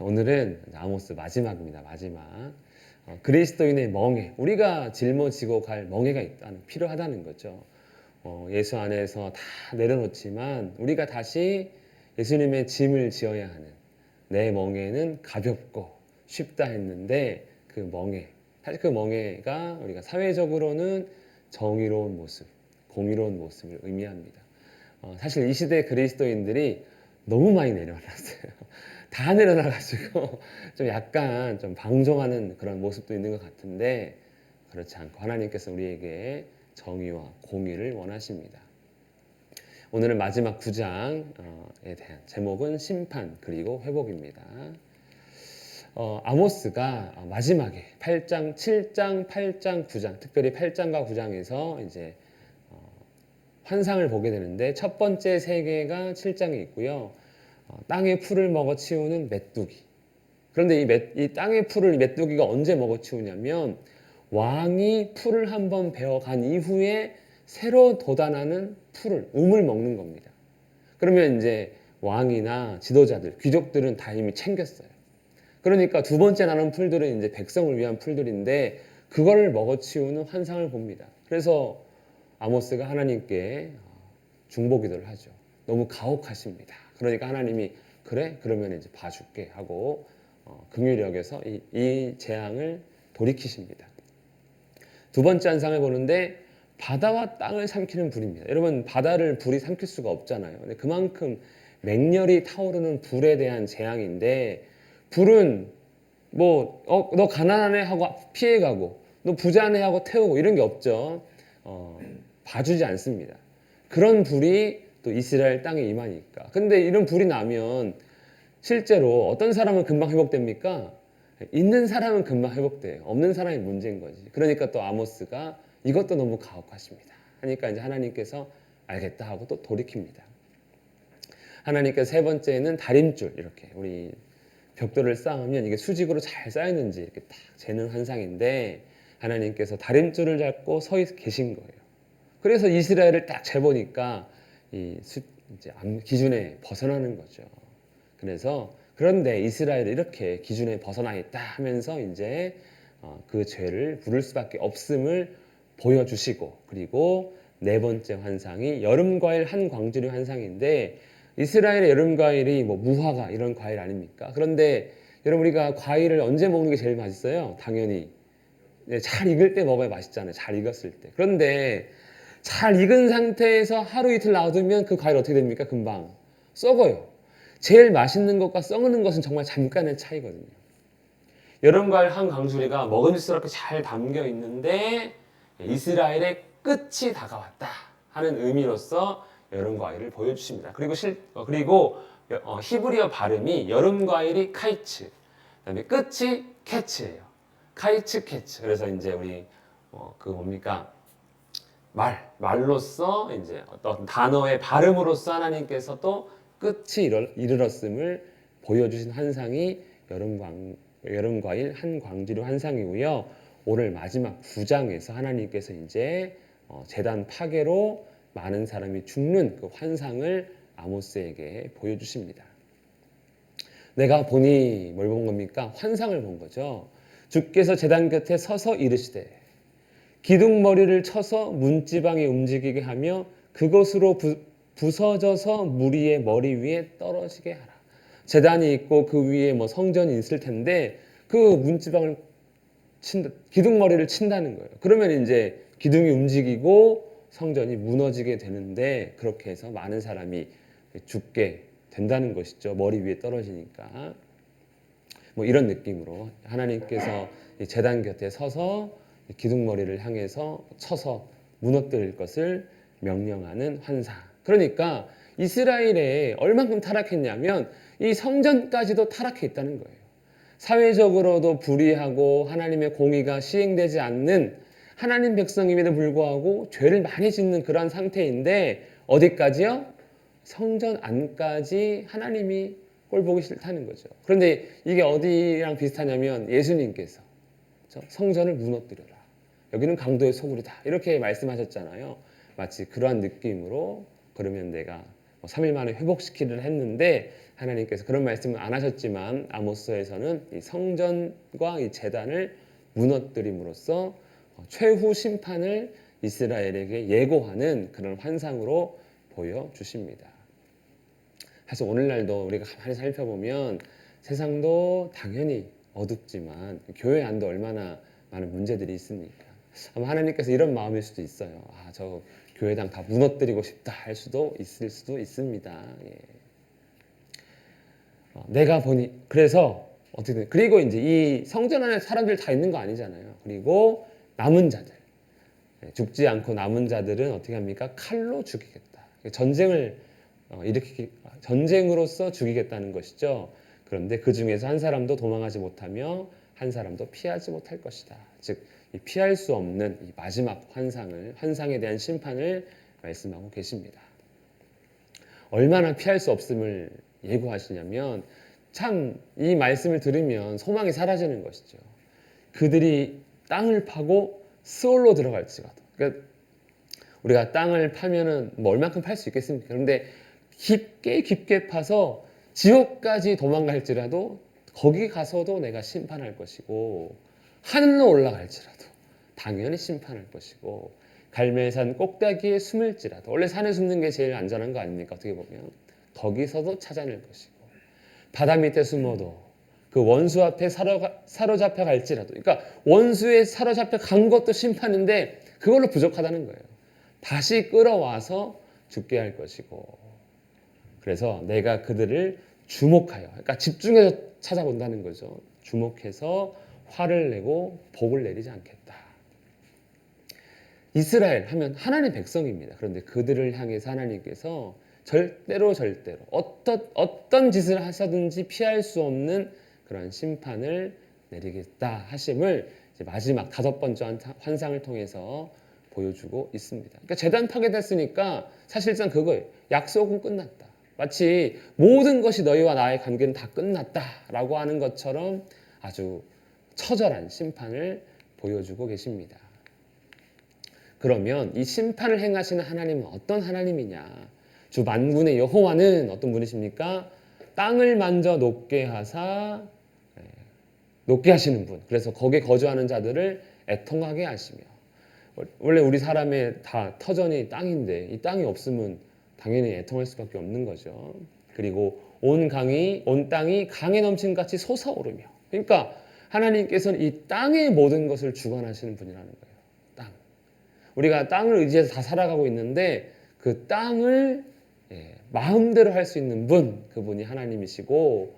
오늘은 아모스 마지막입니다. 마지막. 어, 그리스도인의 멍해. 우리가 짊어지고 갈 멍해가 있다는 필요하다는 거죠. 어, 예수 안에서 다 내려놓지만 우리가 다시 예수님의 짐을 지어야 하는 내 멍해는 가볍고 쉽다 했는데 그 멍해. 사실 그 멍해가 우리가 사회적으로는 정의로운 모습, 공의로운 모습을 의미합니다. 어, 사실 이 시대 그리스도인들이 너무 많이 내려놨어요. 다 내려놔가지고 좀 약간 좀 방종하는 그런 모습도 있는 것 같은데 그렇지 않고 하나님께서 우리에게 정의와 공의를 원하십니다. 오늘은 마지막 9장에 대한 제목은 심판 그리고 회복입니다. 어, 아모스가 마지막에 8장, 7장, 8장, 9장, 특별히 8장과 9장에서 이제 어, 환상을 보게 되는데 첫 번째 세 개가 7장에 있고요. 어, 땅의 풀을 먹어 치우는 메뚜기. 그런데 이, 메, 이 땅의 풀을 메뚜기가 언제 먹어 치우냐면 왕이 풀을 한번 베어간 이후에 새로 돋아나는 풀을 음을 먹는 겁니다. 그러면 이제 왕이나 지도자들, 귀족들은 다 이미 챙겼어요. 그러니까 두 번째 나는 풀들은 이제 백성을 위한 풀들인데 그걸 먹어치우는 환상을 봅니다. 그래서 아모스가 하나님께 중보 기도를 하죠. 너무 가혹하십니다. 그러니까 하나님이 그래 그러면 이제 봐줄게 하고 어, 긍휼히 여겨서 이, 이 재앙을 돌이키십니다. 두 번째 환상을 보는데 바다와 땅을 삼키는 불입니다. 여러분 바다를 불이 삼킬 수가 없잖아요. 근데 그만큼 맹렬히 타오르는 불에 대한 재앙인데 불은 뭐 어 너 가난하네 하고 피해가고 너 부자네 하고 태우고 이런 게 없죠. 어, 봐주지 않습니다. 그런 불이 또 이스라엘 땅에 임하니까. 근데 이런 불이 나면 실제로 어떤 사람은 금방 회복됩니까? 있는 사람은 금방 회복돼요. 없는 사람이 문제인 거지. 그러니까 또 아모스가 이것도 너무 가혹하십니다. 하니까 이제 하나님께서 알겠다 하고 또 돌이킵니다. 하나님께서 세 번째는 다림줄 이렇게 우리 벽돌을 쌓으면 이게 수직으로 잘 쌓였는지 이렇게 딱 재는 환상인데 하나님께서 다림줄을 잡고 서 계신 거예요. 그래서 이스라엘을 딱 재보니까 이 수, 이제 기준에 벗어나는 거죠. 그래서 그런데 이스라엘이 이렇게 기준에 벗어나 있다 하면서 이제 어, 그 죄를 부를 수밖에 없음을 보여주시고 그리고 네 번째 환상이 여름 과일 한 광주리 환상인데 이스라엘의 여름 과일이 뭐 무화과 이런 과일 아닙니까? 그런데 여러분 우리가 과일을 언제 먹는 게 제일 맛있어요? 당연히 네, 잘 익을 때 먹어야 맛있잖아요. 잘 익었을 때. 그런데 잘 익은 상태에서 하루 이틀 놔두면 그 과일 어떻게 됩니까? 금방 썩어요. 제일 맛있는 것과 썩는 것은 정말 잠깐의 차이거든요. 여름 과일 한 광주리가 먹음직스럽게 잘 담겨 있는데 이스라엘의 끝이 다가왔다 하는 의미로서 여름 과일을 보여주십니다. 그리고 실 어, 그리고 어, 히브리어 발음이 여름 과일이 카이츠, 그다음에 끝이 캐치예요. 카이츠 캐치. 그래서 이제 우리 어, 그 뭡니까 말 말로써 이제 어떤 단어의 발음으로써 하나님께서 또 끝이 이르, 이르렀음을 보여주신 환상이 여름 광 여름 과일 한 광지류 환상이고요. 오늘 마지막 9장에서 하나님께서 이제 어, 재단 파괴로 많은 사람이 죽는 그 환상을 아모스에게 보여주십니다. 내가 보니 뭘 본 겁니까? 환상을 본 거죠. 주께서 재단 곁에 서서 이르시되 기둥머리를 쳐서 문지방이 움직이게 하며 그것으로 부, 부서져서 무리의 머리 위에 떨어지게 하라. 재단이 있고 그 위에 뭐 성전이 있을 텐데 그 문지방을 친다, 기둥머리를 친다는 거예요. 그러면 이제 기둥이 움직이고 성전이 무너지게 되는데 그렇게 해서 많은 사람이 죽게 된다는 것이죠. 머리 위에 떨어지니까. 뭐 이런 느낌으로 하나님께서 재단 곁에 서서 기둥머리를 향해서 쳐서 무너뜨릴 것을 명령하는 환상. 그러니까 이스라엘에 얼만큼 타락했냐면 이 성전까지도 타락해 있다는 거예요. 사회적으로도 불의하고 하나님의 공의가 시행되지 않는 하나님 백성임에도 불구하고 죄를 많이 짓는 그러한 상태인데 어디까지요? 성전 안까지 하나님이 꼴 보기 싫다는 거죠. 그런데 이게 어디랑 비슷하냐면 예수님께서 성전을 무너뜨려라. 여기는 강도의 소굴이다. 이렇게 말씀하셨잖아요. 마치 그러한 느낌으로 그러면 내가 3일 만에 회복시키려 했는데 하나님께서 그런 말씀은 안 하셨지만 아모스에서는 이 성전과 이 재단을 무너뜨림으로써 어, 최후 심판을 이스라엘에게 예고하는 그런 환상으로 보여 주십니다. 사실 오늘날도 우리가 가만히 살펴보면 세상도 당연히 어둡지만 교회 안도 얼마나 많은 문제들이 있습니까? 아마 하나님께서 이런 마음일 수도 있어요. 아, 저 교회당 다 무너뜨리고 싶다 할 수도 있을 수도 있습니다. 예. 어, 내가 보니 그래서 어떻게든 그리고 이제 이 성전 안에 사람들 다 있는 거 아니잖아요. 그리고 남은 자들 예, 죽지 않고 남은 자들은 어떻게 합니까? 칼로 죽이겠다. 전쟁을 어, 일으키기 전쟁으로서 죽이겠다는 것이죠. 그런데 그 중에서 한 사람도 도망하지 못하며 한 사람도 피하지 못할 것이다. 즉, 이 피할 수 없는 이 마지막 환상을 환상에 대한 심판을 말씀하고 계십니다. 얼마나 피할 수 없음을 예고하시냐면 참 이 말씀을 들으면 소망이 사라지는 것이죠. 그들이 땅을 파고 스올로 들어갈지라도. 그러니까 우리가 땅을 파면은 뭐 얼만큼 팔 수 있겠습니까? 그런데 깊게 깊게 파서 지옥까지 도망갈지라도 거기 가서도 내가 심판할 것이고 하늘로 올라갈지라도 당연히 심판할 것이고 갈멜산 꼭대기에 숨을지라도 원래 산에 숨는 게 제일 안전한 거 아닙니까? 어떻게 보면 거기서도 찾아낼 것이고 바다 밑에 숨어도 그 원수 앞에 사로잡혀 갈지라도 그러니까 원수에 사로잡혀 간 것도 심판인데 그걸로 부족하다는 거예요. 다시 끌어와서 죽게 할 것이고 그래서 내가 그들을 주목하여 그러니까 집중해서 찾아본다는 거죠. 주목해서 화를 내고 복을 내리지 않겠다. 이스라엘 하면 하나님 백성입니다. 그런데 그들을 향해서 하나님께서 절대로 절대로 어떤 어떤 짓을 하셔든지 피할 수 없는 그런 심판을 내리겠다 하심을 마지막 다섯 번째 환상을 통해서 보여주고 있습니다. 그러니까 재단 파괴됐으니까 사실상 그거예요. 약속은 끝났다. 마치 모든 것이 너희와 나의 관계는 다 끝났다라고 하는 것처럼 아주 처절한 심판을 보여주고 계십니다. 그러면 이 심판을 행하시는 하나님은 어떤 하나님이냐? 주 만군의 여호와는 어떤 분이십니까? 땅을 만져 높게 하사 예, 높게 하시는 분. 그래서 거기에 거주하는 자들을 애통하게 하시며 원래 우리 사람의 다 터전이 땅인데 이 땅이 없으면 당연히 애통할 수밖에 없는 거죠. 그리고 온 강이 온 땅이 강에 넘친 같이 솟아오르며 그러니까 하나님께서는 이 땅의 모든 것을 주관하시는 분이라는 거예요. 땅. 우리가 땅을 의지해서 다 살아가고 있는데 그 땅을 예, 마음대로 할 수 있는 분 그분이 하나님이시고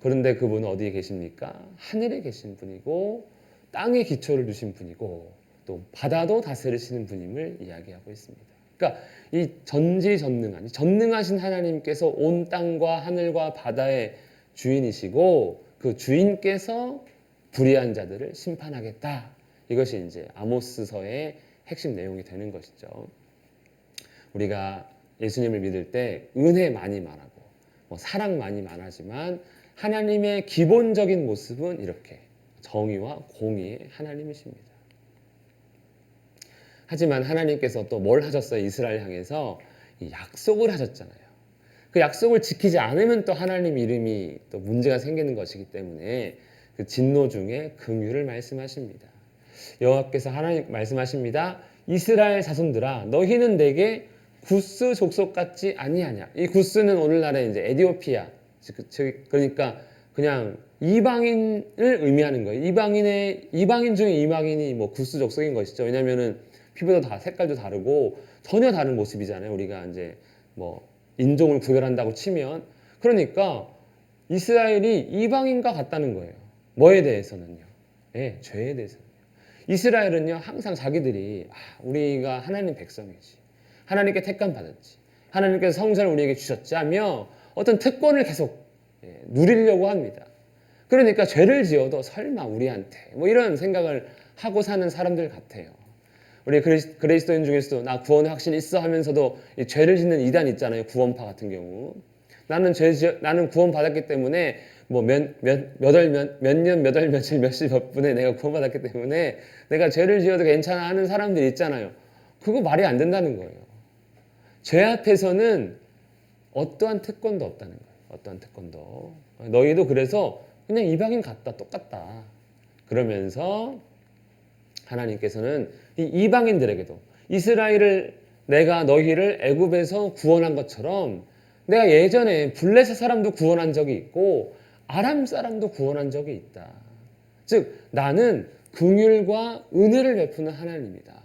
그런데 그분은 어디에 계십니까? 하늘에 계신 분이고 땅에 기초를 두신 분이고 또 바다도 다스리시는 분임을 이야기하고 있습니다. 그러니까 이 전지전능한 전능하신 하나님께서 온 땅과 하늘과 바다의 주인이시고 그 주인께서 불의한 자들을 심판하겠다. 이것이 이제 아모스서의 핵심 내용이 되는 것이죠. 우리가 예수님을 믿을 때 은혜 많이 말하고 뭐 사랑 많이 말하지만 하나님의 기본적인 모습은 이렇게 정의와 공의의 하나님이십니다. 하지만 하나님께서 또 뭘 하셨어요? 이스라엘 향해서 약속을 하셨잖아요. 그 약속을 지키지 않으면 또 하나님 이름이 또 문제가 생기는 것이기 때문에 그 진노 중에 긍휼을 말씀하십니다. 여호와께서 하나님 말씀하십니다. 이스라엘 자손들아 너희는 내게 구스 족속 같지 아니하냐. 이 구스는 오늘날의 이제 에디오피아 그러니까 그냥 이방인을 의미하는 거예요. 이방인의 이방인 중에 이방인이 뭐 구스 족속인 것이죠. 왜냐면은 피부도 다 색깔도 다르고 전혀 다른 모습이잖아요. 우리가 이제 뭐 인종을 구별한다고 치면 그러니까 이스라엘이 이방인과 같다는 거예요. 뭐에 대해서는요? 예, 죄에 대해서는요. 이스라엘은요 항상 자기들이 아, 우리가 하나님 백성이지 하나님께 택감 받았지 하나님께서 성전을 우리에게 주셨지 하며 어떤 특권을 계속 예, 누리려고 합니다. 그러니까 죄를 지어도 설마 우리한테 뭐 이런 생각을 하고 사는 사람들 같아요. 우리 그리스도인 중에서도 나 구원의 확신이 있어 하면서도 죄를 짓는 이단 있잖아요. 구원파 같은 경우. 나는 죄 나는 구원 받았기 때문에 뭐몇몇몇월몇년 몇월 며칠 몇 분에 내가 구원 받았기 때문에 내가 죄를 지어도 괜찮아 하는 사람들 있잖아요. 그거 말이 안 된다는 거예요. 죄 앞에서는 어떠한 특권도 없다는 거예요. 어떠한 특권도. 너희도 그래서 그냥 이방인 같다, 똑같다. 그러면서 하나님께서는 이 이방인들에게도 이스라엘을 내가 너희를 애굽에서 구원한 것처럼 내가 예전에 블레셋 사람도 구원한 적이 있고 아람 사람도 구원한 적이 있다. 즉 나는 긍휼과 은혜를 베푸는 하나님이다.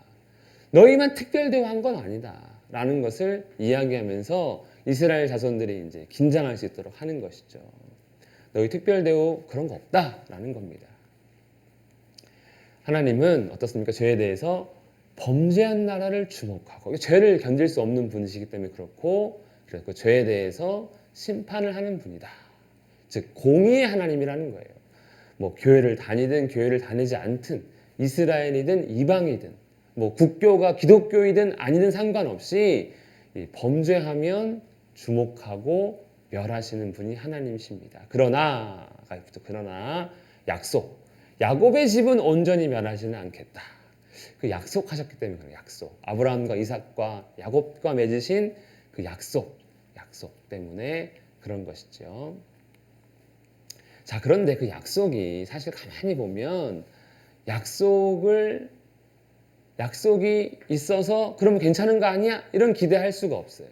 너희만 특별 대우한 건 아니다. 라는 것을 이야기하면서 이스라엘 자손들이 이제 긴장할 수 있도록 하는 것이죠. 너희 특별 대우 그런 거 없다라는 겁니다. 하나님은 어떻습니까? 죄에 대해서 범죄한 나라를 주목하고 죄를 견딜 수 없는 분이시기 때문에 그렇고 그래서 그 죄에 대해서 심판을 하는 분이다. 즉 공의의 하나님이라는 거예요. 뭐 교회를 다니든 교회를 다니지 않든 이스라엘이든 이방이든 뭐 국교가 기독교이든 아니든 상관없이 범죄하면 주목하고 멸하시는 분이 하나님이십니다. 그러나 그러나 약속 야곱의 집은 온전히 멸하지는 않겠다. 그 약속하셨기 때문에 그래요. 약속. 아브라함과 이삭과 야곱과 맺으신 그 약속, 약속 때문에 그런 것이죠. 자, 그런데 그 약속이 사실 가만히 보면 약속을 약속이 있어서 그러면 괜찮은 거 아니야? 이런 기대할 수가 없어요.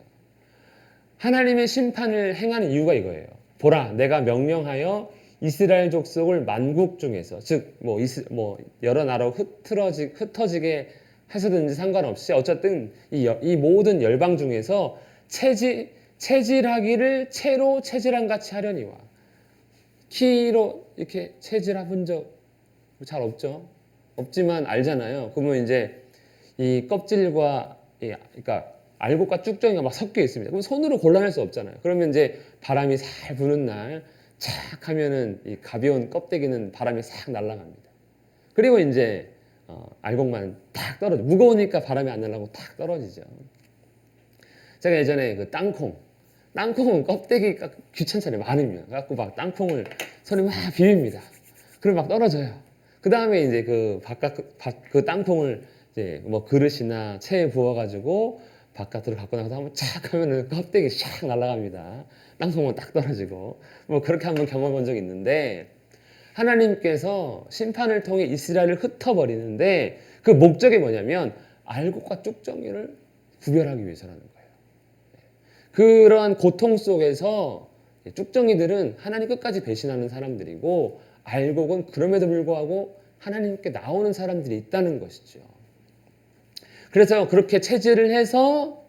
하나님의 심판을 행하는 이유가 이거예요. 보라, 내가 명령하여 이스라엘 족속을 만국 중에서 즉뭐 뭐 여러 나라로 흩어지, 흩어지게 해서든지 상관없이 어쨌든 이, 이 모든 열방 중에서 체질 체질하기를 채로 체질한 같이 하려니와 키로 이렇게 체질해 본적 잘 없죠. 없지만 알잖아요. 그러면 이제 이 껍질과 이, 그러니까 알곡과 쭉정이가 막 섞여 있습니다. 그럼 손으로 골라낼 수 없잖아요. 그러면 이제 바람이 살 부는 날 착 하면은 이 가벼운 껍데기는 바람이 싹 날아갑니다. 그리고 이제 어, 알곡만 탁 떨어져. 무거우니까 바람이 안 날라고 탁 떨어지죠. 제가 예전에 그 땅콩, 땅콩은 껍데기가 귀찮잖아요. 많으면. 그래갖고 막 땅콩을 손에 막 비빕니다. 그럼 막 떨어져요. 그 다음에 이제 그 바깥 그, 그 땅콩을 이제 뭐 그릇이나 체에 부어가지고 바깥으로 갖고 나가서 한번 착 하면은 껍데기 샥 날아갑니다. 땅콩은 딱 떨어지고 뭐 그렇게 한번 경험해 본 적이 있는데 하나님께서 심판을 통해 이스라엘을 흩어버리는데 그 목적이 뭐냐면 알곡과 쭉정이를 구별하기 위해서라는 거예요. 그러한 고통 속에서 쭉정이들은 하나님 끝까지 배신하는 사람들이고 알곡은 그럼에도 불구하고 하나님께 나오는 사람들이 있다는 것이죠. 그래서 그렇게 체질을 해서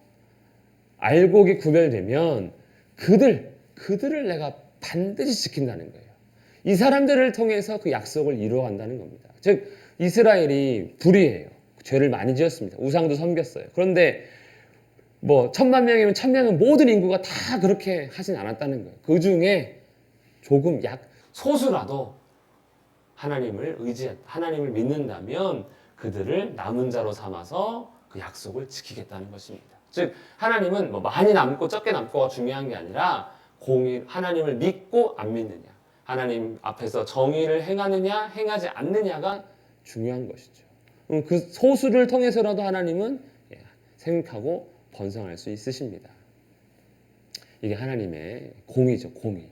알곡이 구별되면 그들, 그들을 내가 반드시 지킨다는 거예요. 이 사람들을 통해서 그 약속을 이루어간다는 겁니다. 즉, 이스라엘이 불의해요. 죄를 많이 지었습니다. 우상도 섬겼어요. 그런데 뭐 천만 명이면 천 명은 모든 인구가 다 그렇게 하진 않았다는 거예요. 그 중에 조금 약 소수라도 하나님을 의지, 하나님을 믿는다면 그들을 남은 자로 삼아서 그 약속을 지키겠다는 것입니다. 즉 하나님은 뭐 많이 남고 적게 남고가 중요한 게 아니라 공의 하나님을 믿고 안 믿느냐, 하나님 앞에서 정의를 행하느냐 행하지 않느냐가 중요한 것이죠. 그 소수를 통해서라도 하나님은 예, 생각하고 번성할 수 있으십니다. 이게 하나님의 공의죠, 공의.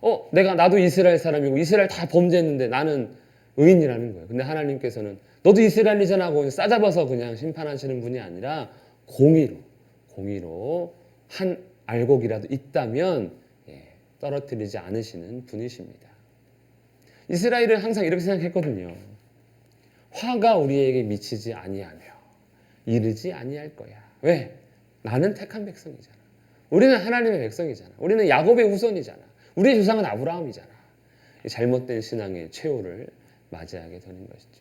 어, 내가 나도 이스라엘 사람이고 이스라엘 다 범죄했는데 나는 의인이라는 거예요. 근데 하나님께서는 너도 이스라엘이잖아 하고 싸잡아서 그냥 심판하시는 분이 아니라 공의로 공의로 한 알곡이라도 있다면 예, 떨어뜨리지 않으시는 분이십니다. 이스라엘은 항상 이렇게 생각했거든요. 화가 우리에게 미치지 아니하며 이르지 아니할 거야. 왜? 나는 택한 백성이잖아. 우리는 하나님의 백성이잖아. 우리는 야곱의 후손이잖아. 우리의 조상은 아브라함이잖아. 잘못된 신앙의 최후를 맞이하게 되는 것이죠.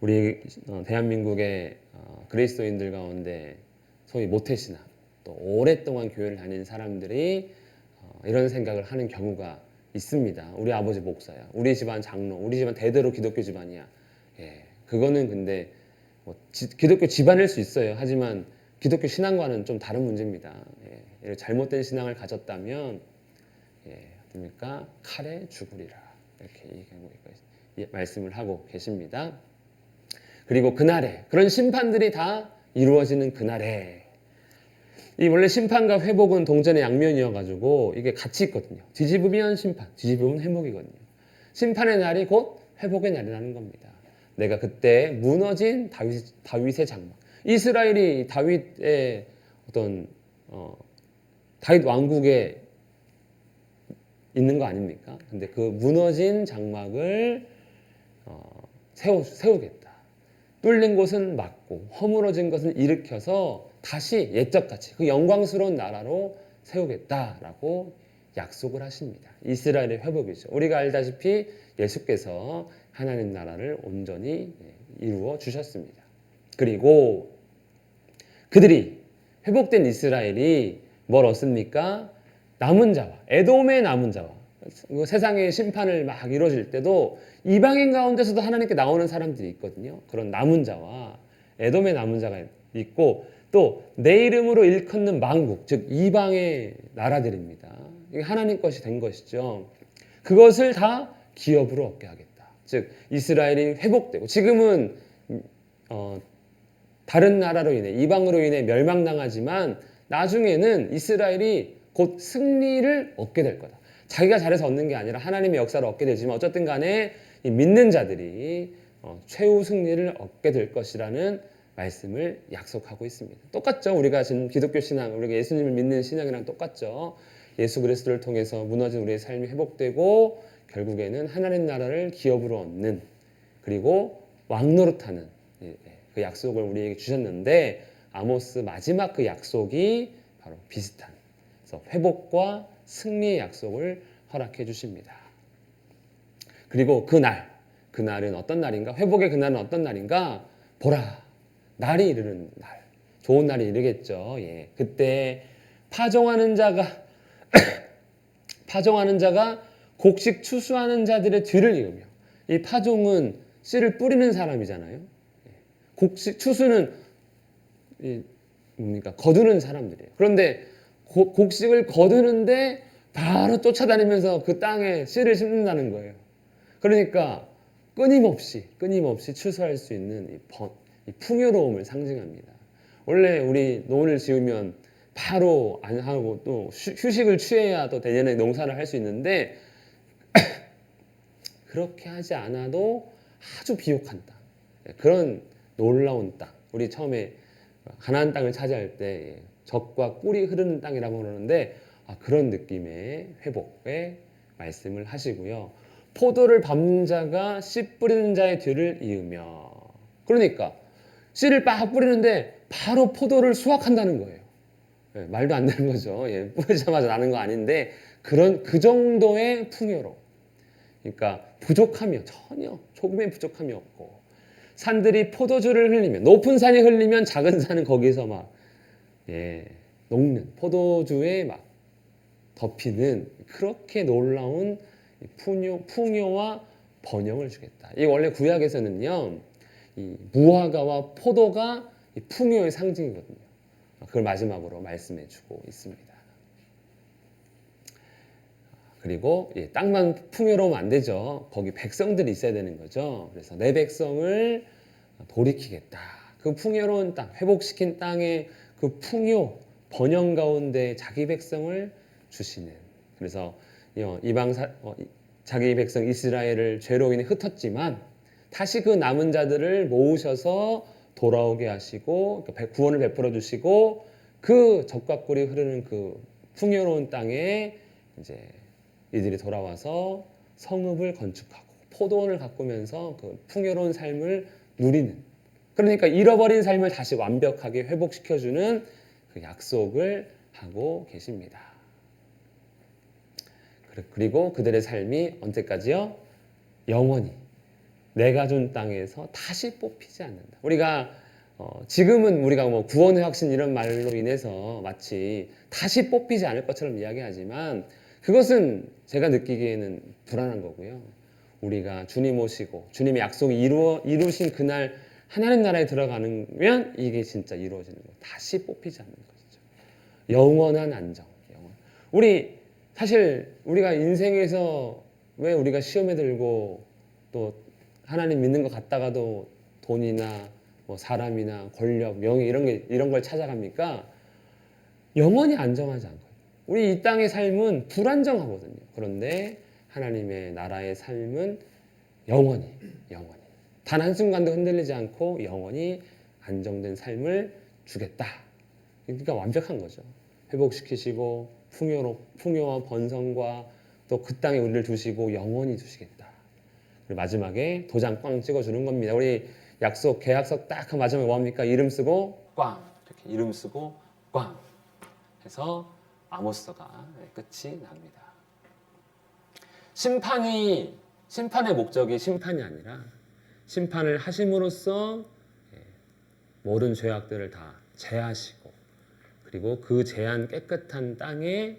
우리 어, 대한민국의 어, 그리스도인들 가운데 소위 모태 신앙 또 오랫동안 교회를 다닌 사람들이 어, 이런 생각을 하는 경우가 있습니다. 우리 아버지 목사야, 우리 집안 장로, 우리 집안 대대로 기독교 집안이야. 예, 그거는 근데 뭐 지, 기독교 집안일 수 있어요. 하지만 기독교 신앙과는 좀 다른 문제입니다. 예, 잘못된 신앙을 가졌다면 예, 어떻습니까? 칼에 죽으리라 이렇게 얘기하고 예, 말씀을 하고 계십니다. 그리고 그날에 그런 심판들이 다 이루어지는 그날에 이 원래 심판과 회복은 동전의 양면이어가지고 이게 같이 있거든요. 뒤집으면 심판, 뒤집으면 회복이거든요. 심판의 날이 곧 회복의 날이라는 겁니다. 내가 그때 무너진 다윗, 다윗의 장막. 이스라엘이 다윗의 어떤 어, 다윗 왕국에 있는 거 아닙니까? 근데 그 무너진 장막을 어, 세우, 세우겠다. 뚫린 곳은 막고 허물어진 것은 일으켜서 다시 옛적같이 그 영광스러운 나라로 세우겠다라고 약속을 하십니다. 이스라엘의 회복이죠. 우리가 알다시피 예수께서 하나님 나라를 온전히 이루어 주셨습니다. 그리고 그들이 회복된 이스라엘이 뭘 얻습니까? 남은 자와 에돔의 남은 자와 그 세상의 심판을 막 이루어질 때도 이방인 가운데서도 하나님께 나오는 사람들이 있거든요. 그런 남은 자와 에돔의 남은 자가 있고 또 내 이름으로 일컫는 망국 즉 이방의 나라들입니다. 이게 하나님 것이 된 것이죠. 그것을 다 기업으로 얻게 하겠다. 즉 이스라엘이 회복되고 지금은 어, 다른 나라로 인해 이방으로 인해 멸망당하지만 나중에는 이스라엘이 곧 승리를 얻게 될 거다. 자기가 잘해서 얻는 게 아니라 하나님의 역사를 얻게 되지만 어쨌든 간에 믿는 자들이 어, 최후 승리를 얻게 될 것이라는 말씀을 약속하고 있습니다. 똑같죠. 우리가 지금 기독교 신앙, 우리가 예수님을 믿는 신앙이랑 똑같죠. 예수 그리스도를 통해서 무너진 우리의 삶이 회복되고 결국에는 하나님 나라를 기업으로 얻는 그리고 왕노릇하는 예, 예, 그 약속을 우리에게 주셨는데 아모스 마지막 그 약속이 바로 비슷한 그래서 회복과 승리의 약속을 허락해 주십니다. 그리고 그날, 그날은 어떤 날인가? 회복의 그날은 어떤 날인가? 보라, 날이 이르는 날. 좋은 날이 이르겠죠. 예. 그때 파종하는 자가, 파종하는 자가 곡식 추수하는 자들의 뒤를 이으며, 이 파종은 씨를 뿌리는 사람이잖아요. 예. 곡식, 추수는, 이, 뭡니까? 거두는 사람들이에요. 그런데 고, 곡식을 거두는데 바로 쫓아다니면서 그 땅에 씨를 심는다는 거예요. 그러니까 끊임없이 끊임없이 추수할 수 있는 이, 번, 이 풍요로움을 상징합니다. 원래 우리 노을 지으면 바로 안 하고 또 휴식을 취해야 또 내년에 농사를 할 수 있는데 그렇게 하지 않아도 아주 비옥한 땅 그런 놀라운 땅 우리 처음에 가나안 땅을 차지할 때 적과 꿀이 흐르는 땅이라고 그러는데 아, 그런 느낌의 회복의 말씀을 하시고요. 포도를 밟는 자가 씨 뿌리는 자의 뒤를 이으며 그러니까 씨를 빡 뿌리는데 바로 포도를 수확한다는 거예요. 네, 말도 안 되는 거죠. 예, 뿌리자마자 나는 거 아닌데 그런 그 정도의 풍요로 그러니까 부족함이 전혀 조금의 부족함이 없고 산들이 포도주를 흘리며 높은 산이 흘리면 작은 산은 거기서 막 예, 녹는 포도주에 막 덮이는 그렇게 놀라운 풍요, 풍요와 번영을 주겠다. 이 원래 구약에서는요, 이 무화과와 포도가 풍요의 상징이거든요. 그걸 마지막으로 말씀해주고 있습니다. 그리고 예, 땅만 풍요로우면 안 되죠. 거기 백성들이 있어야 되는 거죠. 그래서 내 백성을 돌이키겠다. 그 풍요로운 땅, 회복시킨 땅에 그 풍요, 번영 가운데 자기 백성을 주시는. 그래서 이방 사, 어, 자기 백성 이스라엘을 죄로 인해 흩었지만 다시 그 남은 자들을 모으셔서 돌아오게 하시고 구원을 베풀어 주시고 그 적과 꿀이 흐르는 그 풍요로운 땅에 이제 이들이 돌아와서 성읍을 건축하고 포도원을 가꾸면서 그 풍요로운 삶을 누리는 그러니까 잃어버린 삶을 다시 완벽하게 회복시켜주는 그 약속을 하고 계십니다. 그리고 그들의 삶이 언제까지요? 영원히 내가 준 땅에서 다시 뽑히지 않는다. 우리가 어, 지금은 우리가 뭐 구원의 확신 이런 말로 인해서 마치 다시 뽑히지 않을 것처럼 이야기하지만 그것은 제가 느끼기에는 불안한 거고요. 우리가 주님 오시고 주님의 약속이 이루어 이루신 그날 하나님 나라에 들어가면 이게 진짜 이루어지는 거예요. 다시 뽑히지 않는 것이죠. 영원한 안정. 영원. 우리 사실 우리가 인생에서 왜 우리가 시험에 들고 또 하나님 믿는 것 같다가도 돈이나 뭐 사람이나 권력, 명예 이런 게 이런 걸 찾아갑니까? 영원히 안정하지 않거든요. 우리 이 땅의 삶은 불안정하거든요. 그런데 하나님의 나라의 삶은 영원히, 영원히. 단 한순간도 흔들리지 않고 영원히 안정된 삶을 주겠다. 그러니까 완벽한 거죠. 회복시키시고 풍요로, 풍요와 번성과 또 그 땅에 우리를 두시고 영원히 두시겠다. 그리고 마지막에 도장 꽝 찍어주는 겁니다. 우리 약속, 계약서 딱그 마지막에 뭐합니까? 이름 쓰고 꽝. 이렇게 이름 쓰고 꽝. 해서 아모스가 끝이 납니다. 심판이 심판의 목적이 심판이 아니라 심판을 하심으로써 예, 모든 죄악들을 다 제하시고 그리고 그 제한 깨끗한 땅에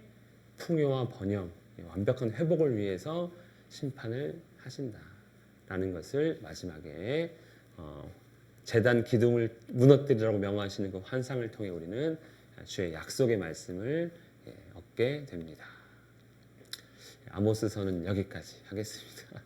풍요와 번영, 예, 완벽한 회복을 위해서 심판을 하신다라는 것을 마지막에 어, 재단 기둥을 무너뜨리라고 명하시는 그 환상을 통해 우리는 주의 약속의 말씀을 예, 얻게 됩니다. 아모스서는 여기까지 하겠습니다.